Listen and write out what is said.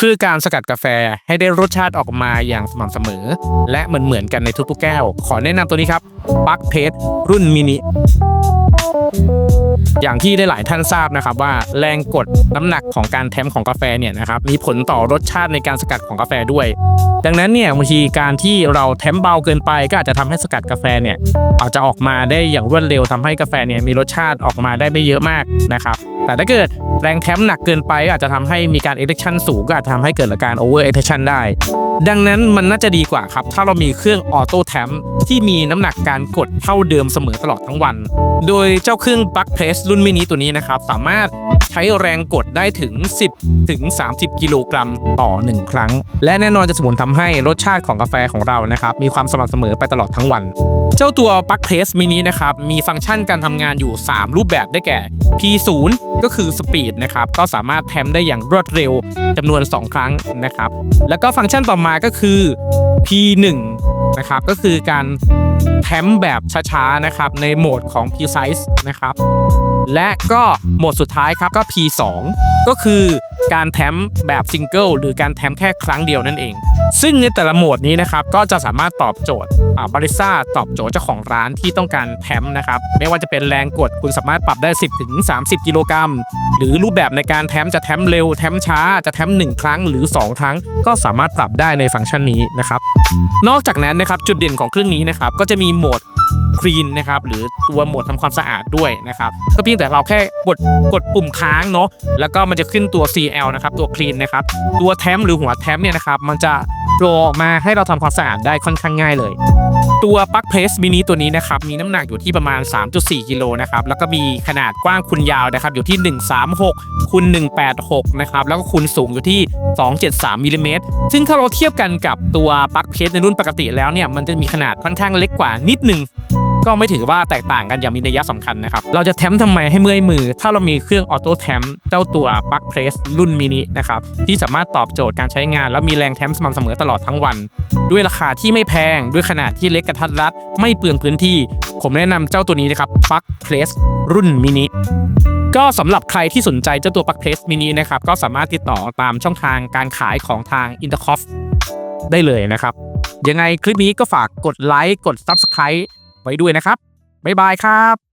เพื่อการสกัดกาแฟให้ได้รสชาติออกมาอย่างสม่ำเสมอ และเหมือนเหมือนๆกันในทุกๆแก้ว ขอแนะนำตัวนี้ครับปักเพสรุ่นมินิอย่างที่ได้หลายท่านทราบนะครับว่าแรงกดน้ำหนักของการแทมของกาแฟเนี่ยนะครับมีผลต่อรสชาติในการสกัดของกาแฟด้วย ดังนั้นเนี่ยบางทีการที่เราแทมเบาเกินไปก็อาจจะทำให้สกัดกาแฟเนี่ยอาจจะออกมาได้อย่างรวดเร็วทำให้กาแฟเนี่ยมีรสชาติออกมาได้ไม่เยอะมากนะครับ แต่ถ้าเกิดแรงแทมหนักเกินไปอาจจะทำให้มีการเอ c ชันสูงก็อาจจะทำให้เกิดอาการโอเวอร์เอ c ชันได้ ดังนั้นมันน่าจะดีกว่าครับ ถ้าเรามีเครื่องออโต้แทมที่มีน้ำหนักการกดเท่าเดิมเสมอตลอดทั้งวัน โดยเจ้าเครื่อง Plug Press รุ่นมินิตัวนี้นะครับ สามารถใช้แรงกดได้ถึง 10 ถึง 30 กิโลกรัมต่อ 1 ครั้ง และแน่นอนจะสมุนทำให้รสชาติของกาแฟของเรานะครับมีความสม่ำเสมอไปตลอดทั้งวัน เจ้าตัว Plug Press Mini นะครับมีฟังก์ชันการทำงานอยู่ 3 รูปแบบได้แก่ P0 ก็คือสปีดนะครับก็สามารถแทมได้อย่างรวดเร็วจำนวน 2 ครั้งนะครับ แล้วก็ฟังก์ชันต่อมาก็คือ P1 นะครับก็คือการแทมแบบช้าๆนะครับในโหมดของ Precise นะครับและก็โหมดสุดท้ายครับก็ P2 ก็คือ การแทมแบบซิงเกิลหรือการแทมแค่ครั้งเดียวนั่นเอง ซึ่งในแต่ละโหมดนี้นะครับก็จะสามารถตอบโจทย์บาริซ่าตอบโจทย์เจ้าของร้านที่ต้องการแทมนะครับไม่ว่าจะเป็นแรงกดคุณสามารถปรับได้ 10ถึง30 กิโลกรัม หรือรูปแบบในการแทมจะแทมเร็วแทมช้าจะแทม1 ครั้งหรือ 2 ครั้ง ก็สามารถปรับได้ในฟังก์ชันนี้นะครับนอกจากนั้นนะครับจุดเด่นของเครื่องนี้นะครับก็จะมีโหมด คลีนนะครับหรือตัวโหมดทำความสะอาดด้วยนะครับก็เพียงแต่เราแค่กดกดปุ่มค้างเนาะแล้วก็มันจะขึ้นตัว CL นะครับตัวคลีนนะครับตัวแทมหรือหัวแทมเนี่ยนะครับมันจะโปรออกมาให้เราทำความสะอาดได้ค่อนข้างง่ายเลย ตัวปลั๊กเพรสมินิตัวนี้นะครับมีน้ำหนักอยู่ที่ประมาณ 3.4 กิโลนะครับแล้วก็มีขนาดกว้างคูณยาวนะครับอยู่ที่ 136คูณ186นะครับแล้วก็คูณสูงอยู่ที่ 273มิลลิเมตรซึ่งถ้าเราเทียบกันกับตัวปลั๊กเพรสในรุ่นปกติแล้วเนี่ยมันจะมีขนาดค่อนข้างเล็กกว่านิดนึง ก็ไม่ถือว่าแตกต่างกันอย่างมีนัยสำคัญนะครับ เราจะแทมทำไมให้เมื่อยมือ ถ้าเรามีเครื่องออโต้แทมเจ้าตัวปลั๊กเพรสรุ่นมินินะครับที่สามารถตอบโจทย์การใช้งาน แล้วมีแรงแทมสม่ำเสมอตลอดทั้งวัน ด้วยราคาที่ไม่แพงด้วยขนาดที่เล็กกระทัดรัด ไม่เปลืองพื้นที่ ผมแนะนำเจ้าตัวนี้นะครับปลั๊กเพรสรุ่นมินิก็สำหรับใครที่สนใจเจ้าตัวปลั๊กเพรสมินินะครับก็สามารถติดต่อตามช่องทางการขายของทาง i n t e r c o f ได้เลยนะครับยังไงคลิปนี้ก็ฝากกดไลค์กด Subscribe ไว้ด้วยนะครับ บ๊ายบายครับ